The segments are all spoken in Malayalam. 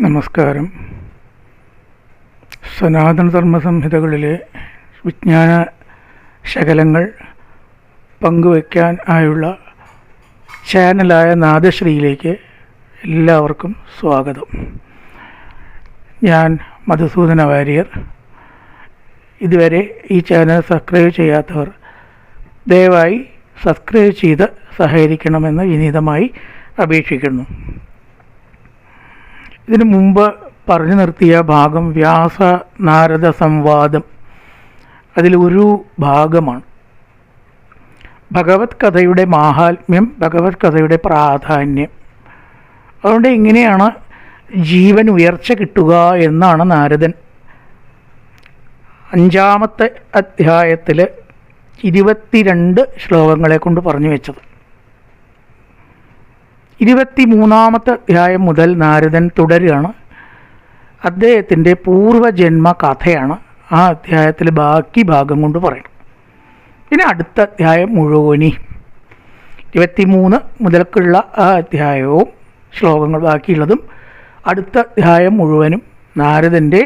നമസ്കാരം. സനാതനധർമ്മ സംഹിതകളിലെ വിജ്ഞാന ശകലങ്ങൾ പങ്കുവയ്ക്കാൻ ആയുള്ള ചാനലായ നാദശ്രീയിലേക്ക് എല്ലാവർക്കും സ്വാഗതം. ഞാൻ മധുസൂദന വാര്യർ. ഇതുവരെ ഈ ചാനൽ സബ്സ്ക്രൈബ് ചെയ്യാത്തവർ ദയവായി സബ്സ്ക്രൈബ് ചെയ്ത് സഹകരിക്കണമെന്ന് വിനീതമായി അപേക്ഷിക്കുന്നു. ഇതിനു മുമ്പ് പറഞ്ഞു നിർത്തിയ ഭാഗം വ്യാസ നാരദ സംവാദം അതിലൊരു ഭാഗമാണ്. ഭഗവത് കഥയുടെ മാഹാത്മ്യം ഭഗവത് കഥയുടെ പ്രാധാന്യം. അതുകൊണ്ട് എങ്ങനെയാണ് ജീവൻ ഉയർച്ച കിട്ടുക എന്നാണ് നാരദൻ. അഞ്ചാമത്തെ അധ്യായത്തിൽ ഇരുപത്തിരണ്ട് ശ്ലോകങ്ങളെ കൊണ്ട് പറഞ്ഞു വെച്ചത്. ഇരുപത്തി മൂന്നാമത്തെ അധ്യായം മുതൽ നാരദൻ തുടരുകയാണ്. അദ്ദേഹത്തിന്റെ പൂർവജന്മ കഥയാണ് ആ അധ്യായത്തിൽ ബാക്കി ഭാഗം കൊണ്ട് പറയും പിന്നെ അടുത്ത അധ്യായം മുഴുവനി. ഇരുപത്തിമൂന്ന് മുതൽക്കുള്ള ആ അധ്യായവും ശ്ലോകങ്ങൾ ബാക്കിയുള്ളതും അടുത്ത അധ്യായം മുഴുവനും നാരദന്റെ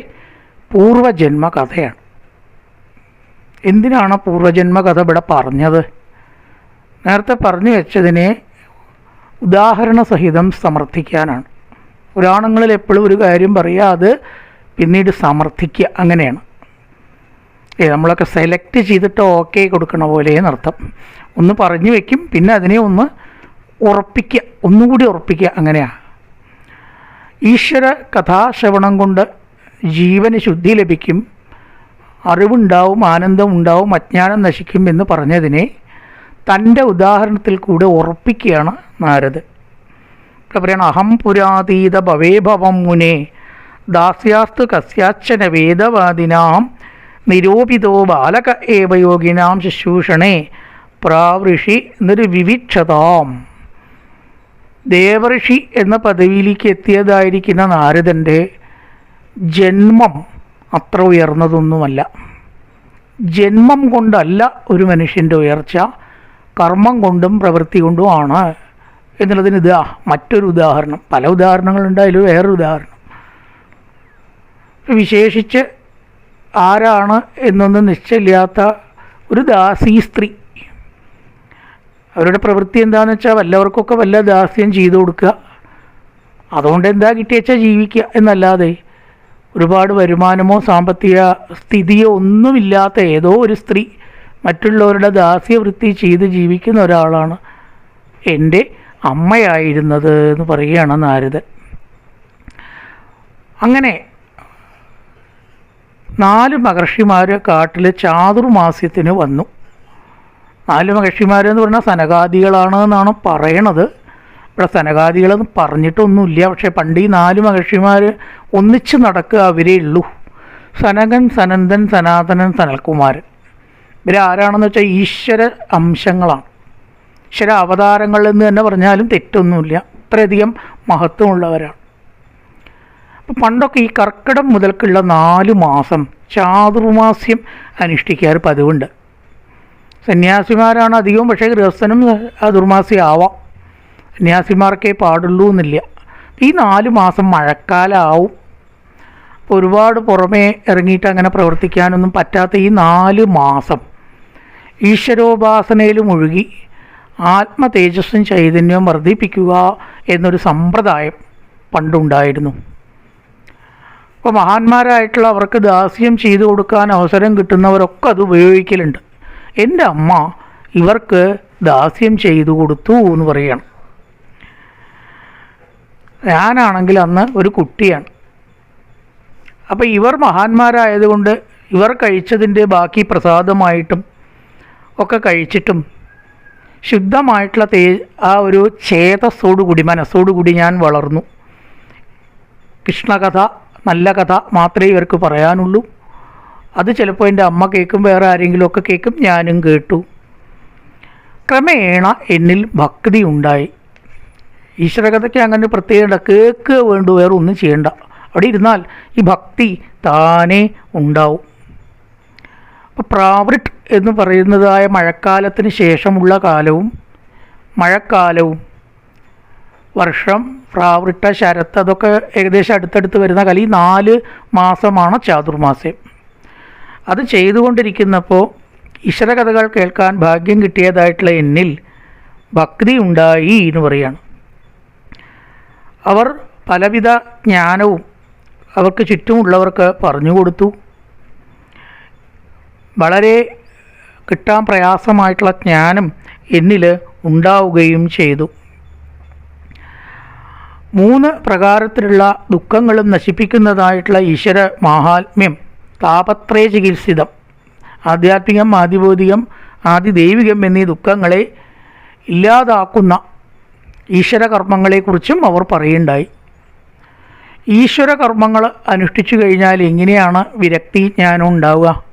പൂർവജന്മ കഥയാണ്. എന്തിനാണ് പൂർവജന്മ കഥ ഇവിടെ പറഞ്ഞത്? നേരത്തെ പറഞ്ഞു വെച്ചതിനെ ഉദാഹരണ സഹിതം സമർത്ഥിക്കാനാണ്. പുരാണങ്ങളിൽ എപ്പോഴും ഒരു കാര്യം പറയുക അത് പിന്നീട് സമർത്ഥിക്കുക അങ്ങനെയാണ്. ഏ നമ്മളൊക്കെ സെലക്ട് ചെയ്തിട്ട് ഓക്കെ കൊടുക്കണ പോലെ എന്നർത്ഥം ഒന്ന് പറഞ്ഞു വെക്കും പിന്നെ അതിനെ ഒന്ന് ഉറപ്പിക്കുക ഒന്നുകൂടി ഉറപ്പിക്കുക അങ്ങനെയാണ് ഈശ്വര കഥാശ്രവണം കൊണ്ട് ജീവന് ശുദ്ധി ലഭിക്കും അറിവുണ്ടാവും ആനന്ദം ഉണ്ടാവും അജ്ഞാനം നശിക്കും എന്ന് പറഞ്ഞതിനെ തന്റെ ഉദാഹരണത്തിൽ കൂടെ ഉറപ്പിക്കുകയാണ് നാരദ് ഇവിടെ പറയണം അഹം പുരാതീത ഭവേഭവം മുനെ ദാസ്യാസ്തു കസ്യാച്ഛന വേദവാദിനാം നിരൂപിതോ ബാലക ഏവയോഗിനാം ശുശ്രൂഷണേ പ്രാവൃഷി നിർവിവിക്ഷതാം. ദേവഋഷി എന്ന പദവിയിലേക്ക് എത്തിയതായിരിക്കുന്ന നാരദന്റെ ജന്മം അത്ര ഉയർന്നതൊന്നുമല്ല. ജന്മം കൊണ്ടല്ല ഒരു മനുഷ്യന്റെ ഉയർച്ച കർമ്മം കൊണ്ടും പ്രവൃത്തി കൊണ്ടുമാണ് എന്നുള്ളതിന് ഇതാ മറ്റൊരു ഉദാഹരണം. പല ഉദാഹരണങ്ങളുണ്ട് അതിൽ വേറൊരു ഉദാഹരണം. വിശേഷിച്ച് ആരാണ് എന്നൊന്നും നിശ്ചയമില്ലാത്ത ഒരു ദാസി സ്ത്രീ. അവരുടെ പ്രവൃത്തി എന്താണെന്ന് വെച്ചാൽ വല്ലവർക്കൊക്കെ വല്ല ദാസ്യം ചെയ്തു കൊടുക്കുക. അതുകൊണ്ട് എന്താ കിട്ടിയച്ചാൽ ജീവിക്കുക എന്നല്ലാതെ ഒരുപാട് വരുമാനമോ സാമ്പത്തിക സ്ഥിതിയോ ഒന്നുമില്ലാത്ത ഏതോ ഒരു സ്ത്രീ മറ്റുള്ളവരുടെ ദാസ്യവൃത്തി ചെയ്ത് ജീവിക്കുന്ന ഒരാളാണ് എന്റെ അമ്മയായിരുന്നത് എന്ന് പറയുകയാണ് നാരദൻ. അങ്ങനെ നാല് മഹർഷിമാർ കാട്ടിൽ ചാതുർമാസ്യത്തിന് വന്നു. നാല് മഹർഷിമാരെന്ന് പറഞ്ഞാൽ സനകാദികളാണ് എന്നാണ് പറയണത്. ഇവിടെ സനകാദികളെന്ന് പറഞ്ഞിട്ടൊന്നുമില്ല. പക്ഷേ പണ്ട് ഈ നാല് മഹർഷിമാർ ഒന്നിച്ച് നടക്കുക അവരേ ഉള്ളൂ. സനകൻ സനന്ദൻ സനാതനൻ സനൽകുമാരൻ. ഇവരാരാണെന്ന് വെച്ചാൽ ഈശ്വര അംശങ്ങളാണ്. ഈശ്വര അവതാരങ്ങൾ എന്ന് തന്നെ പറഞ്ഞാലും തെറ്റൊന്നുമില്ല. അത്രയധികം മഹത്വമുള്ളവരാണ്. അപ്പം പണ്ടൊക്കെ ഈ കർക്കിടം മുതൽക്കുള്ള നാല് മാസം ചാതുർമാസ്യം അനുഷ്ഠിക്കാറ് പതിവുണ്ട്. സന്യാസിമാരാണ് അധികവും പക്ഷേ ഗൃഹസ്ഥനും ചാതുർമാസ്യം ആവാം സന്യാസിമാർക്കേ പാടുള്ളൂ എന്നില്ല ഈ നാല് മാസം മഴക്കാലമാവും ഒരുപാട് പുറമേ ഇറങ്ങിയിട്ട് അങ്ങനെ പ്രവർത്തിക്കാനൊന്നും പറ്റാത്ത ഈ നാല് മാസം ഈശ്വരോപാസനയിൽ മുഴുകി ആത്മ തേജസ്സും ചൈതന്യവും വർദ്ധിപ്പിക്കുക എന്നൊരു സമ്പ്രദായം പണ്ടുണ്ടായിരുന്നു. അപ്പോൾ മഹാന്മാരായിട്ടുള്ള അവർക്ക് ദാസ്യം ചെയ്തു കൊടുക്കാൻ അവസരം കിട്ടുന്നവരൊക്കെ അത് ഉപയോഗിക്കലുണ്ട്. എന്റെ അമ്മ ഇവർക്ക് ദാസ്യം ചെയ്തു കൊടുത്തു എന്ന് പറയണം. ഞാനാണെങ്കിൽ അന്ന് ഒരു കുട്ടിയാണ്. അപ്പോൾ ഇവർ മഹാന്മാരായതുകൊണ്ട് ഇവർ കഴിച്ചതിന്റെ ബാക്കി പ്രസാദമായിട്ടും ഒക്കെ കഴിച്ചിട്ടും ശുദ്ധമായിട്ടുള്ള തേ ആ ഒരു ചേതസ്സോടുകൂടി മനസ്സോടുകൂടി ഞാൻ വളർന്നു. കൃഷ്ണകഥ നല്ല കഥ മാത്രമേ ഇവർക്ക് പറയാനുള്ളൂ. അത് ചിലപ്പോൾ എന്റെ അമ്മ കേൾക്കും വേറെ ആരെങ്കിലും ഒക്കെ കേൾക്കും ഞാനും കേട്ടു. ക്രമേണ എന്നിൽ ഭക്തി ഉണ്ടായി. ഈശ്വരകഥയ്ക്ക് അങ്ങനെ പ്രത്യേകത കേൾക്കുക വേണ്ടു വേറെ ഒന്നും ചെയ്യണ്ട. അവിടെ ഇരുന്നാൽ ഈ ഭക്തി താനേ ഉണ്ടാവും. അപ്പോൾ പ്രാവൃട്ട് എന്ന് പറയുന്നതായ മഴക്കാലത്തിന് ശേഷമുള്ള കാലവും മഴക്കാലവും. വർഷം പ്രാവൃട്ട ശരത്ത് അതൊക്കെ ഏകദേശം അടുത്തടുത്ത് വരുന്ന കാലം. ഈ നാല് മാസമാണ് ചാതുർമാസ്യം അത് ചെയ്തുകൊണ്ടിരിക്കുന്നപ്പോൾ ഈശ്വരകഥകൾ കേൾക്കാൻ ഭാഗ്യം കിട്ടിയതായിട്ടുള്ള എന്നിൽ ഭക്തി ഉണ്ടായി എന്ന് പറയാണ്. അവർ പലവിധ ജ്ഞാനവും അവർക്ക് ചുറ്റുമുള്ളവർക്ക് പറഞ്ഞു കൊടുത്തു. വളരെ കിട്ടാൻ പ്രയാസമായിട്ടുള്ള ജ്ഞാനം എന്നിൽ ഉണ്ടാവുകയും ചെയ്തു. മൂന്ന് പ്രകാരത്തിലുള്ള ദുഃഖങ്ങളും നശിപ്പിക്കുന്നതായിട്ടുള്ള ഈശ്വര മാഹാത്മ്യം താപത്രയ ചികിത്സിതം ആധ്യാത്മികം ആദിബോധികം ആദിദൈവികം എന്നീ ദുഃഖങ്ങളെ ഇല്ലാതാക്കുന്ന ഈശ്വര കർമ്മങ്ങളെക്കുറിച്ചും അവർ പറയുണ്ടായി. ഈശ്വര കർമ്മങ്ങൾ അനുഷ്ഠിച്ചു കഴിഞ്ഞാൽ എങ്ങനെയാണ് വിരക്തി ജ്ഞാനം ഉണ്ടാവുക?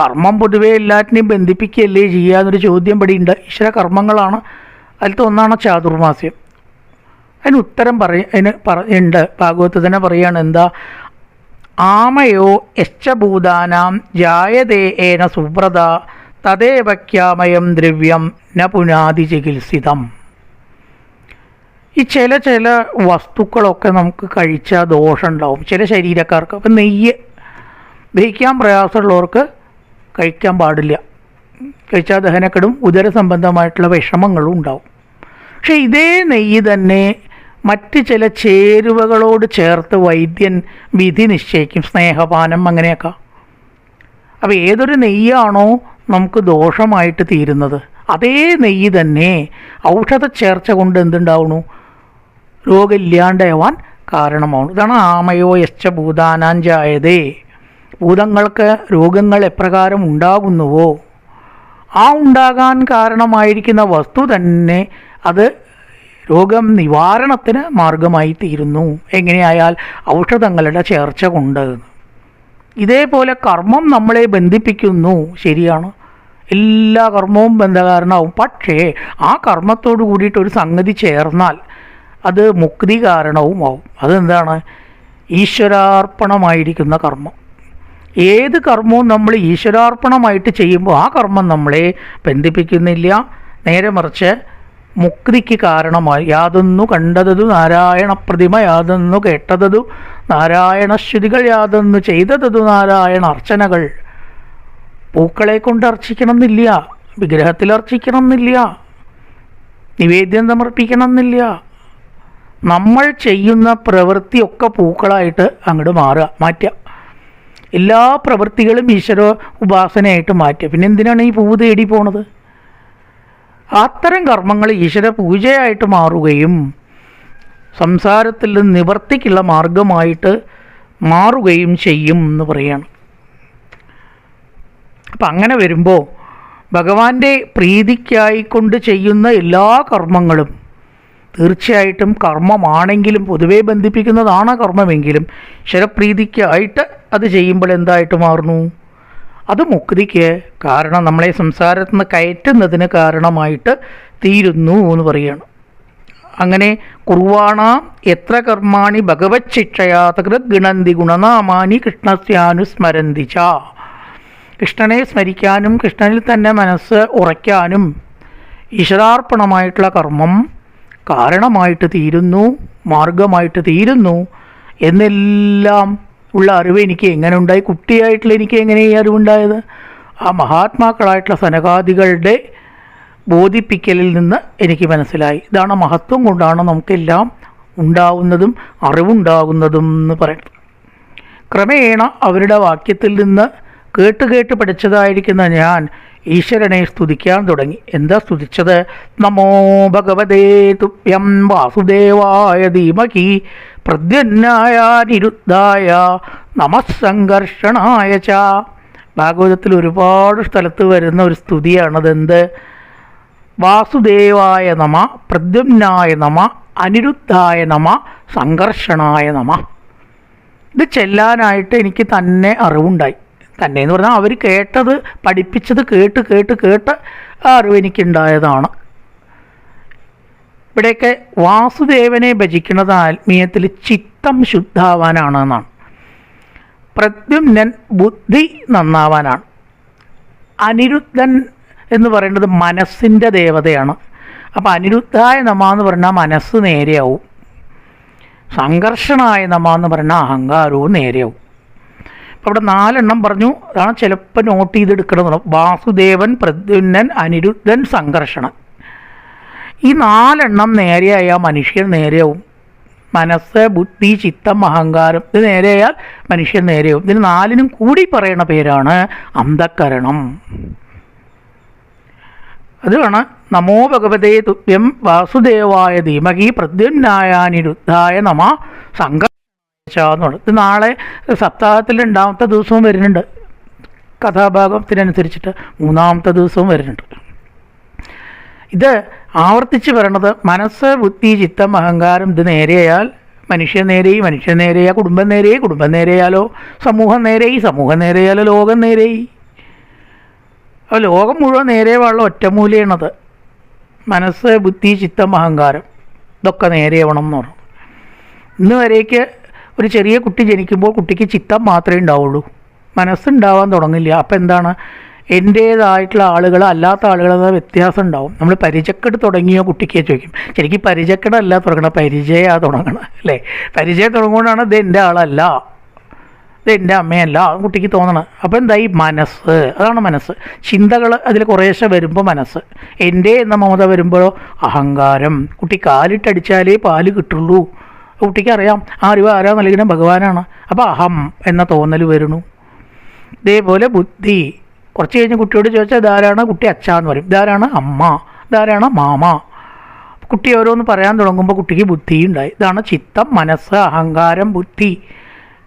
കർമ്മം പൊതുവെ എല്ലാറ്റിനെയും ബന്ധിപ്പിക്കുകയല്ലേ ചെയ്യുക എന്നൊരു ചോദ്യം പടിയുണ്ട് ഈശ്വര കർമ്മങ്ങളാണ്. അതിലത്തെ ഒന്നാണ് ചാതുർമാസ്യം. അതിന് ഉത്തരം പറയ അതിന് പറയുണ്ട് ഭാഗവത്ത് തന്നെ പറയുകയാണ് എന്താ? ആമയോ യശ്ചഭൂതാനാം ജായതേ ഏന സുബ്രത തദേവക്യാമയം ദ്രവ്യം ന പുനാതി ചികിത്സിതം. ഈ ചില ചില വസ്തുക്കളൊക്കെ നമുക്ക് കഴിച്ചാൽ ദോഷമുണ്ടാവും. ചില ശരീരക്കാർക്ക്. അപ്പം നെയ്യ് ദഹിക്കാൻ പ്രയാസമുള്ളവർക്ക് കഴിക്കാൻ പാടില്ല. കഴിച്ചാൽ ദഹനക്കെടും ഉദര സംബന്ധമായിട്ടുള്ള വിഷമങ്ങളും ഉണ്ടാവും. പക്ഷേ ഇതേ നെയ്യ് തന്നെ മറ്റ് ചില ചേരുവകളോട് ചേർത്ത് വൈദ്യൻ വിധി നിശ്ചയിക്കും. സ്നേഹപാനം അങ്ങനെയൊക്കെ. അപ്പോൾ ഏതൊരു നെയ്യാണോ നമുക്ക് ദോഷമായിട്ട് തീരുന്നത്. അതേ നെയ്യ് തന്നെ ഔഷധ ചേർച്ച കൊണ്ട് എന്തുണ്ടാവണു രോഗമില്ലാണ്ടാവാൻ കാരണമാവുന്നു. ഇതാണ് ആമയോ യശ്ച ഭൂതാനാഞ്ചായതേ. ഭൂതങ്ങൾക്ക് രോഗങ്ങൾ എപ്രകാരം ഉണ്ടാകുന്നുവോ? ആ ഉണ്ടാകാൻ കാരണമായിരിക്കുന്ന വസ്തു തന്നെ അത് രോഗം നിവാരണത്തിന് മാർഗമായി തീരുന്നു എങ്ങനെയായാൽ ഔഷധങ്ങളുടെ ചേർച്ച കൊണ്ട്. ഇതേപോലെ കർമ്മം നമ്മളെ ബന്ധിപ്പിക്കുന്നു. ശരിയാണ്. എല്ലാ കർമ്മവും ബന്ധകാരണമാവും പക്ഷേ ആ കർമ്മത്തോട് കൂടിയിട്ട് ഒരു സംഗതി ചേർന്നാൽ അത് മുക്തി കാരണവും ആവും അതെന്താണ്? ഈശ്വരാർപ്പണമായിരിക്കുന്ന കർമ്മം. ഏത് കർമ്മവും നമ്മൾ ഈശ്വരാർപ്പണമായിട്ട് ചെയ്യുമ്പോൾ ആ കർമ്മം നമ്മളെ ബന്ധിപ്പിക്കുന്നില്ല. നേരെ മറിച്ച് മുക്തിക്ക് കാരണമായി. യാതൊന്നു കണ്ടതതു നാരായണ പ്രതിമ യാതൊന്നു കേട്ടതതു നാരായണ ശ്രുതികൾ യാതൊന്നു ചെയ്തതതു നാരായണ അർച്ചനകൾ. പൂക്കളെ കൊണ്ട് അർച്ചിക്കണം എന്നില്ല വിഗ്രഹത്തിൽ അർച്ചിക്കണം എന്നില്ല നിവേദ്യം സമർപ്പിക്കണം എന്നില്ല നമ്മൾ ചെയ്യുന്ന പ്രവൃത്തിയൊക്കെ പൂക്കളായിട്ട് അങ്ങോട്ട് മാറുക മാറ്റുക. എല്ലാ പ്രവൃത്തികളും ഈശ്വര ഉപാസനയായിട്ട് മാറ്റുക. പിന്നെ എന്തിനാണ് ഈ പൂവ് തേടി പോണത്? അത്തരം കർമ്മങ്ങൾ ഈശ്വര പൂജയായിട്ട് മാറുകയും സംസാരത്തിൽ നിന്ന് നിവർത്തിക്കുള്ള മാർഗമായിട്ട് മാറുകയും ചെയ്യും എന്ന് പറയാണ്. അപ്പം അങ്ങനെ വരുമ്പോൾ ഭഗവാന്റെ പ്രീതിക്കായിക്കൊണ്ട് ചെയ്യുന്ന എല്ലാ കർമ്മങ്ങളും തീർച്ചയായിട്ടും കർമ്മമാണെങ്കിലും പൊതുവേ ബന്ധിപ്പിക്കുന്നതാണ് കർമ്മമെങ്കിലും ശരപ്രീതിക്കായിട്ട് അത് ചെയ്യുമ്പോൾ എന്തായിട്ട് മാറുന്നു? അത് മുക്തിക്ക് കാരണം നമ്മളെ സംസാരത്തിൽ നിന്ന് കയറ്റുന്നതിന് കാരണമായിട്ട് തീരുന്നു എന്ന് പറയുകയാണ്. അങ്ങനെ കുർവാണ എത്ര കർമാണി ഭഗവത് ശിക്ഷയാ ഗുണന്തി ഗുണനാമാനി കൃഷ്ണസ്യാനുസ്മരന്തി ച. കൃഷ്ണനെ സ്മരിക്കാനും കൃഷ്ണനിൽ തന്നെ മനസ്സ് ഉറയ്ക്കാനും ഈശ്വരാർപ്പണമായിട്ടുള്ള കർമ്മം കാരണമായിട്ട് തീരുന്നു മാർഗമായിട്ട് തീരുന്നു എന്നെല്ലാം ഉള്ള അറിവ് എനിക്ക് എങ്ങനെ ഉണ്ടായി? കുട്ടിയായിട്ടുള്ള എനിക്ക് എങ്ങനെ ഈ അറിവുണ്ടായത്? ആ മഹാത്മാക്കളായിട്ടുള്ള സനകാദികളുടെ ബോധിപ്പിക്കലിൽ നിന്ന് എനിക്ക് മനസ്സിലായി. ഇതാണ് മഹത്വം കൊണ്ടാണ് നമുക്കെല്ലാം ഉണ്ടാവുന്നതും അറിവുണ്ടാകുന്നതും എന്ന് പറയുന്നത്. ക്രമേണ അവരുടെ വാക്യത്തിൽ നിന്ന് കേട്ട് കേട്ട് പഠിച്ചതായിരിക്കുന്ന ഞാൻ ഈശ്വരനെ സ്തുതിക്കാൻ തുടങ്ങി. എന്താ സ്തുതിച്ചത്? നമോ ഭഗവതേ തുഭ്യം വാസുദേവായ ധീമഹി പ്രദ്യുന്നായ നിരുദ്ധായ നമസ്സംഘർഷണായ ച. ഭാഗവതത്തിൽ ഒരുപാട് സ്ഥലത്ത് വരുന്ന ഒരു സ്തുതിയാണതെന്ത്? വാസുദേവായ നമ പ്രദ്യുമ്നായ നമ അനിരുദ്ധായ നമ സംഘർഷണായ നമ. ഇത് ചെല്ലാനായിട്ട് എനിക്ക് തന്നെ അറിവുണ്ടായി. തന്നെ എന്ന് പറഞ്ഞാൽ അവർ കേട്ടത് പഠിപ്പിച്ചത് കേട്ട് കേട്ട് കേട്ട് അറിവ് എനിക്കുണ്ടായതാണ്. ഇവിടെയൊക്കെ വാസുദേവനെ ഭജിക്കുന്നത് ആത്മീയത്തിൽ ചിത്തം ശുദ്ധാവാനാണ് എന്നാണ് പ്രദ്യുമ്നൻ ബുദ്ധി നന്നാവാനാണ്. അനിരുദ്ധൻ എന്ന് പറയുന്നത് മനസ്സിന്റെ ദേവതയാണ്. അപ്പോൾ അനിരുദ്ധായ നമ എന്ന് പറഞ്ഞാൽ മനസ്സ് നേരെയാവും. സംഘർഷണായ നമ എന്ന് പറഞ്ഞാൽ അഹങ്കാരവും നേരെയാവും. ഇവിടെ നാലെണ്ണം പറഞ്ഞു അതാണ് ചിലപ്പോൾ നോട്ട് ചെയ്തെടുക്കണം വാസുദേവൻ പ്രദ്യുന്നൻ അനിരുദ്ധൻ സംഘർഷണൻ ഈ നാലെണ്ണം നേരെയായാൽ മനുഷ്യൻ നേരെയാവും. മനസ്സ് ബുദ്ധി ചിത്തം അഹങ്കാരം ഇത് നേരെയായാൽ മനുഷ്യൻ നേരെയാവും. ഇതിന് നാലിനും കൂടി പറയുന്ന പേരാണ് അന്ധക്കരണം അതാണ് നമോ ഭഗവതേ തുഭ്യം വാസുദേവായ ധീമകി പ്രദ്യുന്നായ അനിരുദ്ധായ നമ സംഘർഷാന്നുള്ളത് ഇത് നാളെ സപ്താഹത്തിൽ രണ്ടാമത്തെ ദിവസവും വരുന്നുണ്ട്. കഥാഭാഗത്തിനനുസരിച്ചിട്ട് മൂന്നാമത്തെ ദിവസവും വരുന്നുണ്ട്. ഇത് ആവർത്തിച്ച് പറയണത് മനസ്സ് ബുദ്ധി ചിത്തം അഹങ്കാരം ഇത് നേരെയാൽ മനുഷ്യൻ നേരെയി മനുഷ്യൻ നേരെയാ കുടുംബം നേരെയി കുടുംബം നേരെയാലോ സമൂഹം നേരെയി സമൂഹം നേരെയാലോ ലോകം നേരെയി അപ്പോൾ ലോകം മുഴുവൻ നേരെയുള്ള ഒറ്റമൂലയാണത് മനസ്സ് ബുദ്ധി ചിത്തം അഹങ്കാരം ഇതൊക്കെ നേരെയാവണം എന്ന് പറഞ്ഞു. ഇന്ന് വരേക്ക് ഒരു ചെറിയ കുട്ടി ജനിക്കുമ്പോൾ കുട്ടിക്ക് ചിത്തം മാത്രമേ ഉണ്ടാവുള്ളൂ. മനസ്സുണ്ടാവാൻ തുടങ്ങില്ല. അപ്പം എന്താണ്? എന്റേതായിട്ടുള്ള ആളുകൾ അല്ലാത്ത തമ്മിൽ വ്യത്യാസം ഉണ്ടാവും. നമ്മൾ പരിചക്കട് തുടങ്ങിയോ കുട്ടിക്ക് ചോദിക്കും. ശരിക്കും പരിചക്കടല്ല തുടങ്ങണം പരിചയ തുടങ്ങണം അല്ലേ? പരിചയം തുടങ്ങുകൊണ്ടാണ് ഇത് എന്റെ ആളല്ല. ഇത് എന്റെ അമ്മയല്ല. കുട്ടിക്ക് തോന്നണം. അപ്പോൾ എന്തായി? മനസ്സ്. അതാണ് മനസ്സ്. ചിന്തകൾ അതിൽ കുറേശ്ശെ വരുമ്പോൾ മനസ്സ്. എന്റെ എന്ന മമത വരുമ്പോഴോ അഹങ്കാരം. കുട്ടി കാലിട്ടടിച്ചാലേ പാൽ കിട്ടുള്ളൂ. കുട്ടിക്ക് അറിയാം ആ അറിവ് ആരാ നൽകുന്ന ഭഗവാനാണ്. അപ്പോൾ അഹം എന്ന തോന്നൽ വരുന്നു. ഇതേപോലെ ബുദ്ധി. കുറച്ച് കഴിഞ്ഞ് കുട്ടിയോട് ചോദിച്ചാൽ ഇതാരാണ് കുട്ടി അച്ഛാന്ന് പറയും. ഇതാരാണ് അമ്മ? ഇതാരാണ് മാമ? കുട്ടി ഓരോന്ന് പറയാൻ തുടങ്ങുമ്പോൾ കുട്ടിക്ക് ബുദ്ധി ഉണ്ടായി. ഇതാണ് ചിത്തം മനസ്സ് അഹങ്കാരം ബുദ്ധി.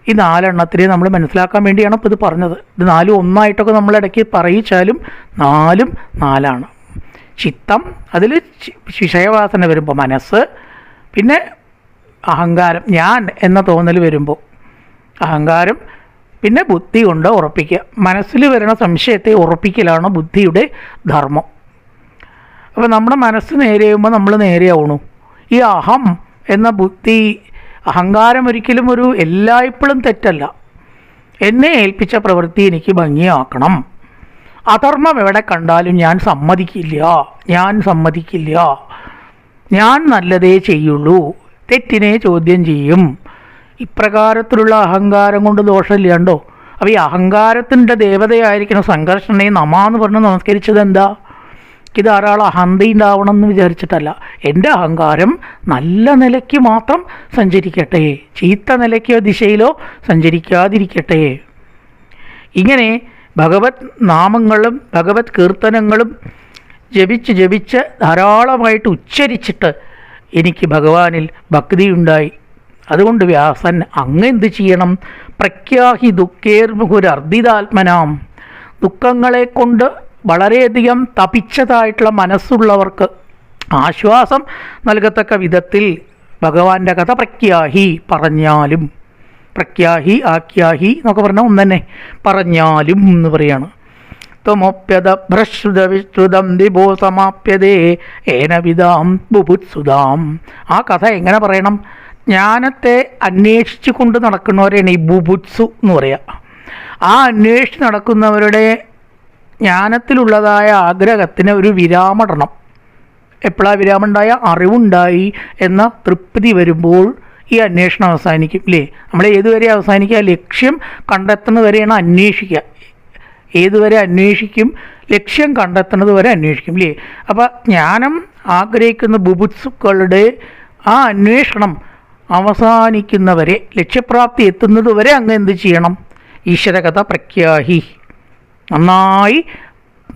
ഈ നാലെണ്ണത്തിനെ നമ്മൾ മനസ്സിലാക്കാൻ വേണ്ടിയാണ് ഇപ്പോൾ ഇത് പറഞ്ഞത്. ഇത് നാലും ഒന്നായിട്ടൊക്കെ നമ്മൾ ഇടയ്ക്ക് പറയിച്ചാലും നാലും നാലാണ്. ചിത്തം അതിൽ വിഷയവാസന വരുമ്പോൾ മനസ്സ് പിന്നെ അഹങ്കാരം ഞാൻ എന്ന തോന്നൽ വരുമ്പോൾ അഹങ്കാരം പിന്നെ ബുദ്ധി കൊണ്ട് ഉറപ്പിക്കുക. മനസ്സിൽ വരുന്ന സംശയത്തെ ഉറപ്പിക്കലാണ് ബുദ്ധിയുടെ ധർമ്മം. അപ്പോൾ നമ്മുടെ മനസ്സ് നേരെയുമ്പോൾ നമ്മൾ നേരെയാവണു. ഈ അഹം എന്ന ബുദ്ധി അഹങ്കാരം ഒരിക്കലും ഒരു എല്ലായ്പ്പോഴും തെറ്റല്ല. എന്നെ ഏൽപ്പിച്ച പ്രവൃത്തി എനിക്ക് ഭംഗിയാക്കണം. അധർമ്മം എവിടെ കണ്ടാലും ഞാൻ സമ്മതിക്കില്ല. ഞാൻ സമ്മതിക്കില്ല. ഞാൻ നല്ലതേ ചെയ്യുള്ളൂ. തെറ്റിനെ ചോദ്യം ചെയ്യും. ഇപ്രകാരത്തിലുള്ള അഹങ്കാരം കൊണ്ട് ദോഷമില്ലാണ്ടോ? അപ്പോൾ ഈ അഹങ്കാരത്തിന്റെ ദേവതയായിരിക്കുന്ന സംഘർഷണയെ നമാന്ന് പറഞ്ഞ് നമസ്കരിച്ചത് എന്താ? ഇത് ധാരാളം അഹന്തി ഉണ്ടാവണം എന്ന് വിചാരിച്ചിട്ടല്ല. എന്റെ അഹങ്കാരം നല്ല നിലയ്ക്ക് മാത്രം സഞ്ചരിക്കട്ടെ. ചീത്ത നിലയ്ക്കോ ദിശയിലോ സഞ്ചരിക്കാതിരിക്കട്ടെ. ഇങ്ങനെ ഭഗവത് നാമങ്ങളും ഭഗവത് കീർത്തനങ്ങളും ജപിച്ച് ജപിച്ച് ധാരാളമായിട്ട് ഉച്ചരിച്ചിട്ട് എനിക്ക് ഭഗവാനിൽ ഭക്തിയുണ്ടായി. അതുകൊണ്ട് വ്യാസൻ അങ്ങ് എന്ത് ചെയ്യണം? പ്രഖ്യാഹി ദുഃഖേർമുഖുരർദ്ദിതാത്മനാം. ദുഃഖങ്ങളെ കൊണ്ട് വളരെയധികം തപിച്ചതായിട്ടുള്ള മനസ്സുള്ളവർക്ക് ആശ്വാസം നൽകത്തക്ക വിധത്തിൽ ഭഗവാന്റെ കഥ പ്രഖ്യാഹി പറഞ്ഞാലും പ്രഖ്യാഹി ആഖ്യാഹി എന്നൊക്കെ പറഞ്ഞാൽ ഒന്ന് തന്നെ പറഞ്ഞാലും എന്ന് പറയാണ്. ത്വമൊപ്യത ഭ്രശ്രുത വിശ്രുതം ദിബോ സമാപ്യതേ ഏനവിതാം ബുഭുത്സുതാം. ആ കഥ എങ്ങനെ പറയണം? ജ്ഞാനത്തെ അന്വേഷിച്ചു കൊണ്ട് നടക്കുന്നവരെയാണ് ഈ ബുഭുത്സു എന്ന് പറയുക ആ അന്വേഷിച്ച് നടക്കുന്നവരുടെ ജ്ഞാനത്തിലുള്ളതായ ആഗ്രഹത്തിന് ഒരു വിരാമടണം. എപ്പോഴാ വിരാമുണ്ടായ അറിവുണ്ടായി എന്ന തൃപ്തി വരുമ്പോൾ ഈ അന്വേഷണം അവസാനിക്കും ഇല്ലേ? നമ്മൾ ഏതുവരെ അവസാനിക്കുക? ലക്ഷ്യം കണ്ടെത്തുന്നതുവരെയാണ് അന്വേഷിക്കുക. ഏതുവരെ അന്വേഷിക്കും ലക്ഷ്യം കണ്ടെത്തുന്നത് വരെ അന്വേഷിക്കും ഇല്ലേ? അപ്പോൾ ജ്ഞാനം ആഗ്രഹിക്കുന്ന ബുഭുത്സുക്കളുടെ ആ അന്വേഷണം അവസാനിക്കുന്നവരെ ലക്ഷ്യപ്രാപ്തി എത്തുന്നത് വരെ അങ്ങ് എന്ത് ചെയ്യണം? ഈശ്വരകഥ പ്രഖ്യാഹി. നന്നായി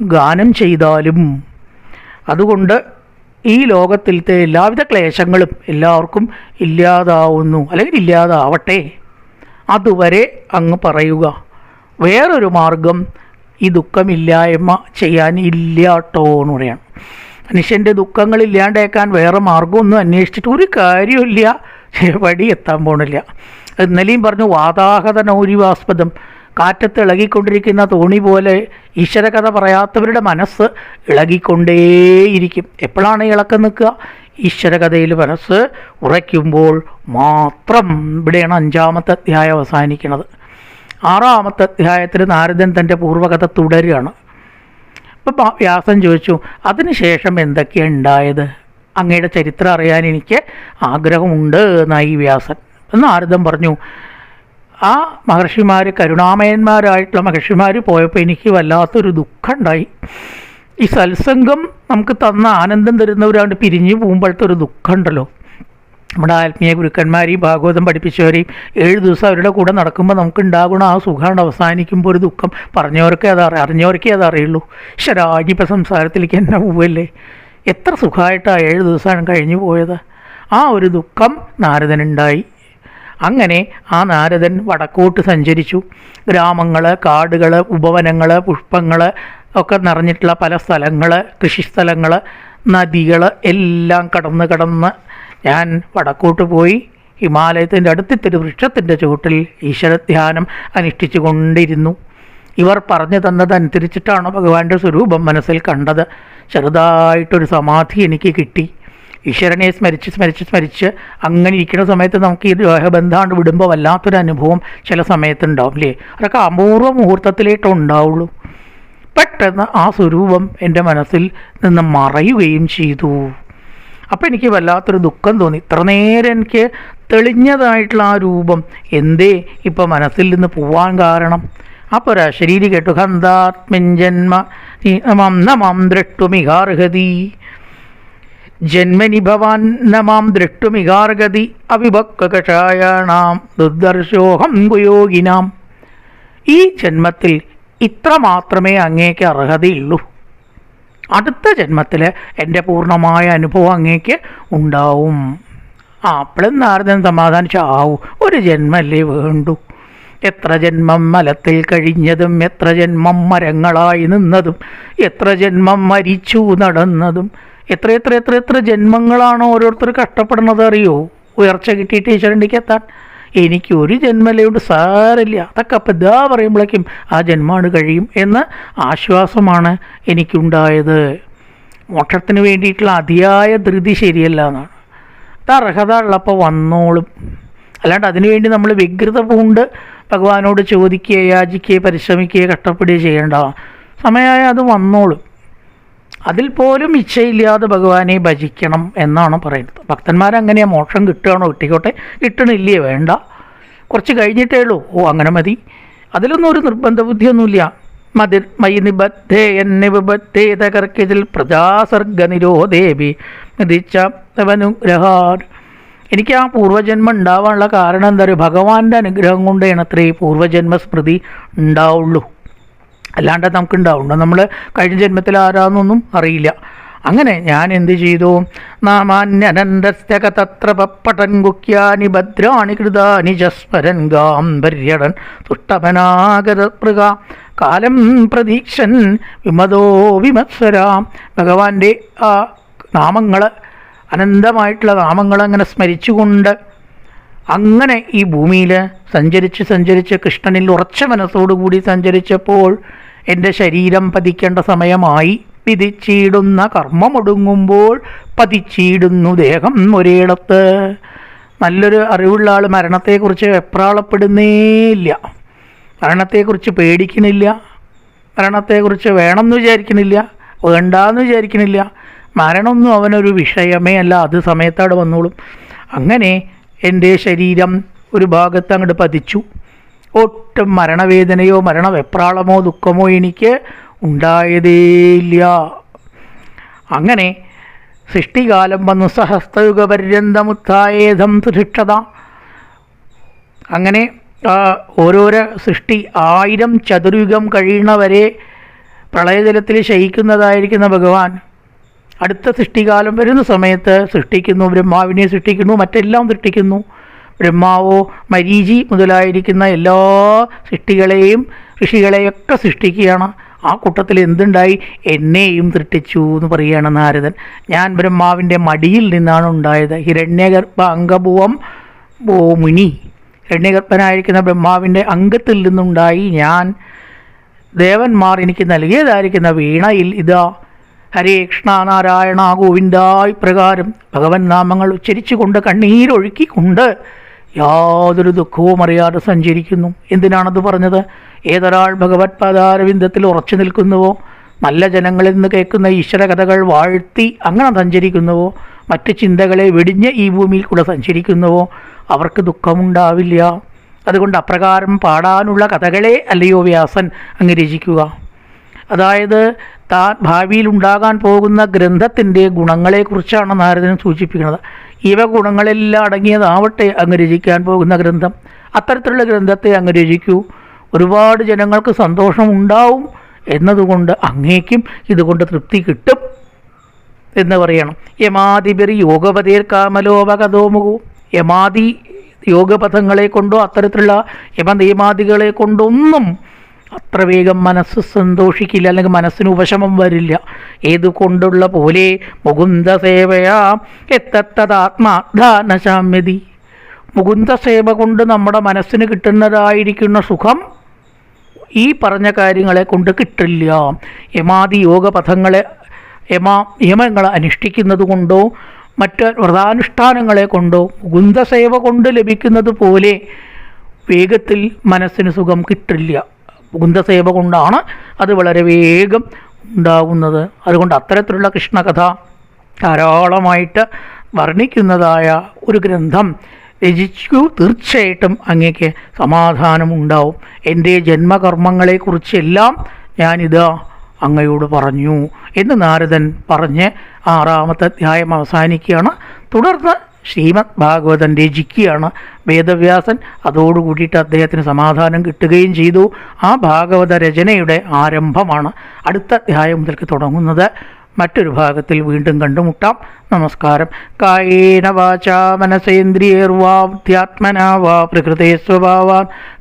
ഗാനം ചെയ്താലും. അതുകൊണ്ട് ഈ ലോകത്തിലത്തെ എല്ലാവിധ ക്ലേശങ്ങളും എല്ലാവർക്കും ഇല്ലാതാവുന്നു അല്ലെങ്കിൽ ഇല്ലാതാവട്ടെ. അതുവരെ അങ്ങ് പറയുക. വേറൊരു മാർഗം ഈ ദുഃഖമില്ലായ്മ ചെയ്യാൻ ഇല്ലാട്ടോ എന്ന് പറയാണ്. മനുഷ്യന്റെ ദുഃഖങ്ങൾ ഇല്ലാണ്ടേക്കാൻ വേറെ മാർഗമൊന്നും അന്വേഷിച്ചിട്ട് ഒരു കാര്യമില്ല വഴി എത്താൻ പോണില്ല. ഇന്നലെയും പറഞ്ഞു വാതാഹത നൗരിവാസ്പദം കാറ്റത്ത് ഇളകിക്കൊണ്ടിരിക്കുന്ന തോണി പോലെ ഈശ്വരകഥ പറയാത്തവരുടെ മനസ്സ് ഇളകിക്കൊണ്ടേയിരിക്കും. എപ്പോഴാണ് ഇളക്കം നിൽക്കുക? ഈശ്വരകഥയിൽ മനസ്സ് ഉറയ്ക്കുമ്പോൾ മാത്രം ഇവിടെയാണ് അഞ്ചാമത്തെ അധ്യായം അവസാനിക്കുന്നത്. ആറാമത്തെ അധ്യായത്തിൽ നാരദൻ തന്റെ പൂർവകഥ തുടരുകയാണ്. അപ്പം വ്യാസൻ ചോദിച്ചു അതിനുശേഷം എന്തൊക്കെയാണ് ഉണ്ടായത്? അങ്ങയുടെ ചരിത്രം അറിയാൻ എനിക്ക് ആഗ്രഹമുണ്ട് എന്നായി വ്യാസൻ. നാരദൻ പറഞ്ഞു ആ മഹർഷിമാർ കരുണാമയന്മാരായിട്ടുള്ള മഹർഷിമാർ പോയപ്പോൾ എനിക്ക് വല്ലാത്തൊരു ദുഃഖം ഉണ്ടായി ഈ സത്സംഗം നമുക്ക് തന്ന ആനന്ദം തരുന്നവരാണ്ട് പിരിഞ്ഞു പോകുമ്പോഴത്തെ ഒരു ദുഃഖം ഉണ്ടല്ലോ നമ്മുടെ ആത്മീയ ഗുരുക്കന്മാരെയും ഭാഗവതം പഠിപ്പിച്ചവരെയും ഏഴ് ദിവസം അവരുടെ കൂടെ നടക്കുമ്പോൾ നമുക്ക് ഉണ്ടാകുന്ന ആ സുഖമാണ് അവസാനിക്കുമ്പോൾ ഒരു ദുഃഖം. പറഞ്ഞവർക്കേ അത് അറിഞ്ഞവർക്കേ അത് അറിയുള്ളൂ. ശരാജിപ്പോൾ സംസാരത്തിലേക്ക് എന്നെ പോവല്ലേ? എത്ര സുഖമായിട്ടാണ് ഏഴ് ദിവസമാണ് കഴിഞ്ഞു പോയത്. ആ ഒരു ദുഃഖം നാരദനുണ്ടായി. അങ്ങനെ ആ നാരദൻ വടക്കോട്ട് സഞ്ചരിച്ചു. ഗ്രാമങ്ങൾ കാടുകൾ ഉപവനങ്ങൾ പുഷ്പങ്ങൾ ഒക്കെ നിറഞ്ഞിട്ടുള്ള പല സ്ഥലങ്ങൾ കൃഷിസ്ഥലങ്ങൾ നദികൾ എല്ലാം കടന്ന് കടന്ന് ഞാൻ വടക്കോട്ട് പോയി ഹിമാലയത്തിന്റെ അടുത്തിട്ടൊരു വൃക്ഷത്തിന്റെ ചുവട്ടിൽ ഈശ്വരധ്യാനം അനുഷ്ഠിച്ചു കൊണ്ടിരുന്നു ഇവർ പറഞ്ഞു തന്നതനുസരിച്ചിട്ടാണ് ഭഗവാന്റെ സ്വരൂപം മനസ്സിൽ കണ്ടത്. ചെറുതായിട്ടൊരു സമാധി എനിക്ക് കിട്ടി. ഈശ്വരനെ സ്മരിച്ച് സ്മരിച്ച് സ്മരിച്ച് അങ്ങനെ ഇരിക്കുന്ന സമയത്ത് നമുക്ക് ഈ ദേഹബന്ധാണ്ട് വിടുമ്പോൾ വല്ലാത്തൊരു അനുഭവം ചില സമയത്ത് ഉണ്ടാവും അല്ലേ? അതൊക്കെ അപൂർവ മുഹൂർത്തത്തിലേട്ടേ ഉണ്ടാവുള്ളൂ. പെട്ടെന്ന് ആ സ്വരൂപം എന്റെ മനസ്സിൽ നിന്ന് മറയുകയും ചെയ്തു. അപ്പം എനിക്ക് വല്ലാത്തൊരു ദുഃഖം തോന്നി. ഇത്ര നേരം എനിക്ക് തെളിഞ്ഞതായിട്ടുള്ള ആ രൂപം എന്തേ? ഇപ്പം മനസ്സിൽ നിന്ന് പോവാൻ കാരണം. അപ്പോൾ ഒരു ശരീരി കേട്ടു ഹന്താത്മഞ്ജന്മ നമാം ദ്രഷ്ടുമിഹാർഹതി ജന്മനി ഭവാൻ നമാം ദ്രഷ്ടുമിഹാർഹതി അവിഭക്തകഷായണാം ദുർദർശോഹം കുയോഗിനാം ഈ ജന്മത്തിൽ ഇത്ര മാത്രമേ അങ്ങേക്ക് അർഹതയുള്ളൂ. അടുത്ത ജന്മത്തിൽ എന്റെ പൂർണമായ അനുഭവം അങ്ങേക്ക് ഉണ്ടാവും. ആ അപ്പോഴും നാരദൻ സമാധാനിച്ച ആവും ഒരു ജന്മല്ലേ വേണ്ടു. എത്ര ജന്മം മലത്തിൽ കഴിഞ്ഞതും എത്ര ജന്മം മരങ്ങളായി നിന്നതും എത്ര ജന്മം മരിച്ചു നടന്നതും എത്ര എത്ര എത്ര എത്ര ജന്മങ്ങളാണ് ഓരോരുത്തർ കഷ്ടപ്പെടുന്നത് അറിയോ? ഉയർച്ച കിട്ടിയിട്ട് ഈശ്വരന്റെക്ക് എത്താൻ എനിക്ക് ഒരു ജന്മലയുണ്ട് സാരല്ല അതൊക്കെ അപ്പം ഇതാ പറയുമ്പോഴേക്കും ആ ജന്മാണ് കഴിയും എന്ന ആശ്വാസമാണ് എനിക്കുണ്ടായത്. മോക്ഷത്തിന് വേണ്ടിയിട്ടുള്ള അതിയായ ധൃതി ശരിയല്ല എന്നാണ്. അത് അർഹത ഉള്ളപ്പോൾ വന്നോളും. അല്ലാണ്ട് അതിനുവേണ്ടി നമ്മൾ വ്യഗ്രത പൂണ്ട് ഭഗവാനോട് ചോദിക്കുകയോ യാചിക്കുകയോ പരിശ്രമിക്കുകയോ കഷ്ടപ്പെടുകയോ ചെയ്യേണ്ട സമയമായ അത് വന്നോളും. അതിൽ പോലും ഇച്ഛയില്ലാതെ ഭഗവാനെ ഭജിക്കണം എന്നാണ് പറയുന്നത്. ഭക്തന്മാരങ്ങനെയാ മോക്ഷം കിട്ടുകയാണോ? കിട്ടിക്കോട്ടെ. കിട്ടണില്ലേ? വേണ്ട. കുറച്ച് കഴിഞ്ഞിട്ടേ ഉള്ളൂ. ഓ അങ്ങനെ മതി. അതിലൊന്നും ഒരു നിർബന്ധ ബുദ്ധിയൊന്നുമില്ല മതി മൈ നിബദ്ധേ എന്നിബദ്ധേത കർക്കിതിൽ പ്രജാസർഗ നിരോധേബി നിധിച്ചവനുഗ്രഹാർ. എനിക്ക് ആ പൂർവജന്മം ഉണ്ടാവാനുള്ള കാരണം എന്താ? പറയുക ഭഗവാന്റെ അനുഗ്രഹം കൊണ്ടേ അത്രേ പൂർവജന്മ സ്മൃതി ഉണ്ടാവുള്ളൂ. അല്ലാണ്ട് നമുക്ക് ഉണ്ടാവുള്ളൂ നമ്മൾ കഴിഞ്ഞ ജന്മത്തിൽ ആരാന്നൊന്നും അറിയില്ല. അങ്ങനെ ഞാൻ എന്ത് ചെയ്തു? നാമാന്യനന്തസ്തക തത്ര പപ്പടൻ കുക്യാനി ഭദ്രാണി കൃതാനി ജസ്മരൻ ഗാം തുഷ്ടപനാഗത മൃഗ കാലം പ്രതീക്ഷൻ വിമതോ വിമത്സരാം. ഭഗവാന്റെ ആ നാമങ്ങൾ അനന്തമായിട്ടുള്ള നാമങ്ങൾ അങ്ങനെ സ്മരിച്ചുകൊണ്ട് അങ്ങനെ ഈ ഭൂമിയിൽ സഞ്ചരിച്ച് സഞ്ചരിച്ച് കൃഷ്ണനിൽ ഉറച്ച മനസ്സോടുകൂടി സഞ്ചരിച്ചപ്പോൾ എന്റെ ശരീരം പതിക്കേണ്ട സമയമായി. വിധിച്ചിടുന്ന കർമ്മമൊടുങ്ങുമ്പോൾ പതിച്ചിടുന്നു ദേഹം ഒരേടത്ത്. നല്ലൊരു അറിവുള്ള ആൾ മരണത്തെക്കുറിച്ച് വെപ്രാളപ്പെടുന്നേയില്ല. മരണത്തെക്കുറിച്ച് പേടിക്കണില്ല. മരണത്തെക്കുറിച്ച് വേണമെന്ന് വിചാരിക്കണില്ല. വേണ്ടാന്ന് വിചാരിക്കണില്ല. മരണമൊന്നും അവനൊരു വിഷയമേ അല്ല. അത് സമയത്തവിടെ വന്നോളും. അങ്ങനെ എന്റെ ശരീരം ഒരു ഭാഗത്ത് അങ്ങോട്ട് പതിച്ചു. ഒട്ടും മരണവേദനയോ മരണവെപ്രാളമോ ദുഃഖമോ എനിക്ക് ഉണ്ടായതേയില്ല. അങ്ങനെ സൃഷ്ടികാലം വന്നു. സഹസ്തയുഗപര്യന്തമുത്തായേധം സൃഷ്ടത അങ്ങനെ ഓരോരോ സൃഷ്ടി ആയിരം ചതുർയുഗം കഴിയുന്നവരെ പ്രളയജലത്തിൽ ശയിക്കുന്നതായിരിക്കുന്ന ഭഗവാൻ അടുത്ത സൃഷ്ടികാലം വരുന്ന സമയത്ത് സൃഷ്ടിക്കുന്നു ബ്രഹ്മാവിനെ സൃഷ്ടിക്കുന്നു മറ്റെല്ലാം സൃഷ്ടിക്കുന്നു. ബ്രഹ്മാവോ മരീചി മുതലായിരിക്കുന്ന എല്ലാ സൃഷ്ടികളെയും ഋഷികളെയൊക്കെ സൃഷ്ടിക്കുകയാണ്. ആ കൂട്ടത്തിൽ എന്തുണ്ടായി? എന്നെയും തൃട്ടിച്ചു എന്ന് പറയുകയാണ് നാരദൻ. ഞാൻ ബ്രഹ്മാവിന്റെ മടിയിൽ നിന്നാണ് ഉണ്ടായത്. ഹിരണ്യഗർഭ അംഗഭുവം ഭൂമിനി. ഹിരണ്യഗർഭനായിരിക്കുന്ന ബ്രഹ്മാവിന്റെ അംഗത്തിൽ നിന്നുണ്ടായി ഞാൻ. ദേവന്മാർ എനിക്ക് നൽകിയതായിരിക്കുന്ന വീണയിൽ ഇതാ ഹരേ കൃഷ്ണ നാരായണ ഗോവിന്ദായ് പ്രകാരം ഭഗവൻ നാമങ്ങൾ ഉച്ചരിച്ചുകൊണ്ട് കണ്ണീരൊഴുക്കിക്കൊണ്ട് യാതൊരു ദുഃഖവും അറിയാതെ സഞ്ചരിക്കുന്നു. എന്തിനാണത് പറഞ്ഞത്? ഏതൊരാൾ ഭഗവത് പാദാരവിന്ദത്തിൽ ഉറച്ചു നിൽക്കുന്നുവോ? നല്ല ജനങ്ങളിൽ നിന്ന് കേൾക്കുന്ന ഈശ്വര കഥകൾ വാഴ്ത്തി അങ്ങനെ സഞ്ചരിക്കുന്നുവോ? മറ്റ് ചിന്തകളെ വെടിഞ്ഞ് ഈ ഭൂമിയിൽ കൂടെ സഞ്ചരിക്കുന്നുവോ? അവർക്ക് ദുഃഖമുണ്ടാവില്ല. അതുകൊണ്ട് അപ്രകാരം പാടാനുള്ള കഥകളെ അല്ലയോ വ്യാസൻ അങ്ങ് രചിക്കുക. അതായത് താൻ ഭാവിയിൽ ഉണ്ടാകാൻ പോകുന്ന ഗ്രന്ഥത്തിന്റെ ഗുണങ്ങളെക്കുറിച്ചാണ് നാരദൻ സൂചിപ്പിക്കുന്നത്. ഇവ ഗുണങ്ങളെല്ലാം അടങ്ങിയതാവട്ടെ അങ്ങ് രചിക്കാൻ പോകുന്ന ഗ്രന്ഥം. അത്തരത്തിലുള്ള ഗ്രന്ഥത്തെ അങ്ങ് രചിക്കൂ. ഒരുപാട് ജനങ്ങൾക്ക് സന്തോഷം ഉണ്ടാവും എന്നതുകൊണ്ട് അങ്ങേക്കും ഇതുകൊണ്ട് തൃപ്തി കിട്ടും എന്ന് പറയണം. യമാതിപരി യോഗപതേർ കാമലോപകതോമുഖു യമാതി യോഗപഥങ്ങളെ കൊണ്ടോ അത്തരത്തിലുള്ള യമനിയമാദികളെ കൊണ്ടൊന്നും അത്ര വേഗം മനസ്സ് സന്തോഷിക്കില്ല അല്ലെങ്കിൽ മനസ്സിന് ഉപശമം വരില്ല. ഏതുകൊണ്ടുള്ള പോലെ മുകുന്ദ സേവയാ എത്തത്തതാത്മാധാനശാമ്യതി മുകുന്ദ സേവ കൊണ്ട് നമ്മുടെ മനസ്സിന് കിട്ടുന്നതായിരിക്കുന്ന സുഖം ഈ പറഞ്ഞ കാര്യങ്ങളെ കൊണ്ട് കിട്ടില്ല. യമാതി യോഗപഥങ്ങളെ യമാ നിയമങ്ങളെ അനുഷ്ഠിക്കുന്നത് കൊണ്ടോ മറ്റ് വ്രതാനുഷ്ഠാനങ്ങളെ കൊണ്ടോ മുകുന്ദ സേവ കൊണ്ട് ലഭിക്കുന്നത് പോലെ വേഗത്തിൽ മനസ്സിന് സുഖം കിട്ടില്ല. മുകുന്ദസേവ കൊണ്ടാണ് അത് വളരെ വേഗം ഉണ്ടാകുന്നത്. അതുകൊണ്ട് അത്തരത്തിലുള്ള കൃഷ്ണകഥ ധാരാളമായിട്ട് വർണിക്കുന്നതായ ഒരു ഗ്രന്ഥം രചിച്ചു തീർച്ചയായിട്ടും അങ്ങേക്ക് സമാധാനം ഉണ്ടാവും. എന്റെ ജന്മകർമ്മങ്ങളെക്കുറിച്ചെല്ലാം ഞാനിത് അങ്ങയോട് പറഞ്ഞു എന്ന് നാരദൻ പറഞ്ഞ് ആറാമത്തെ അധ്യായം അവസാനിക്കുകയാണ്. തുടർന്ന് ശ്രീമദ് ഭാഗവതൻ രചിക്കുകയാണ്. വേദവ്യാസൻ അതോടുകൂടിയിട്ട് അദ്ദേഹത്തിന് സമാധാനം കിട്ടുകയും ചെയ്തു. ആ ഭാഗവത രചനയുടെ ആരംഭമാണ് അടുത്ത അധ്യായം മുതൽക്ക് തുടങ്ങുന്നത്. മറ്റൊരു ഭാഗത്തിൽ വീണ്ടും കണ്ടുമുട്ടാം. നമസ്കാരം. കായേന വാചാ മനസേന്ദ്രിയേർവാ ബുദ്ധ്യാത്മനാ വാ പ്രകൃതേ സ്വഭാവാൻ.